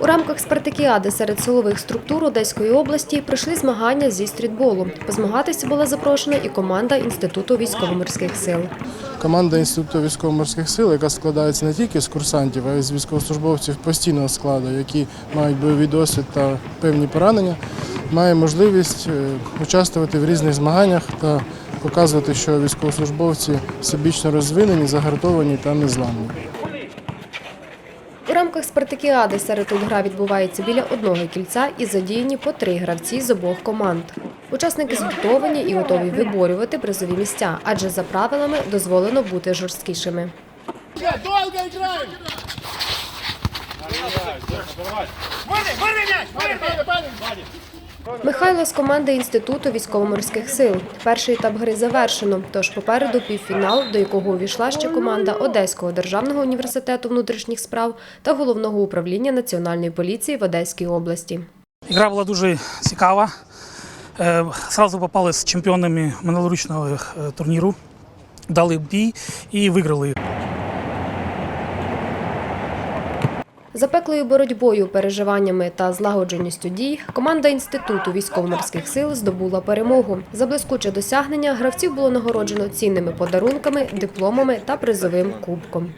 У рамках спартакіади серед силових структур Одеської області пройшли змагання зі стрітболу. Позмагатися була запрошена і команда Інституту військово-морських сил. Команда Інституту військово-морських сил, яка складається не тільки з курсантів, а й з військовослужбовців постійного складу, які мають бойовий досвід та певні поранення, має можливість е, участвувати в різних змаганнях та показувати, що військовослужбовці всебічно розвинені, загартовані та незламні. Рамках спартакіади серед гра відбувається біля одного кільця і задіяні по три гравці з обох команд. Учасники згуртовані і готові виборювати призові місця, адже за правилами дозволено бути жорсткішими. Михайло з команди Інституту військово-морських сил. Перший етап гри завершено, тож попереду півфінал, до якого увійшла ще команда Одеського державного університету внутрішніх справ та головного управління національної поліції в Одеській області. Ігра була дуже цікава. Е, Зразу попали з чемпіонами минулорічного е, турніру, дали бій і виграли. Запеклою боротьбою, переживаннями та злагодженістю дій команда Інституту військово-морських сил здобула перемогу. За блискуче досягнення гравців було нагороджено цінними подарунками, дипломами та призовим кубком.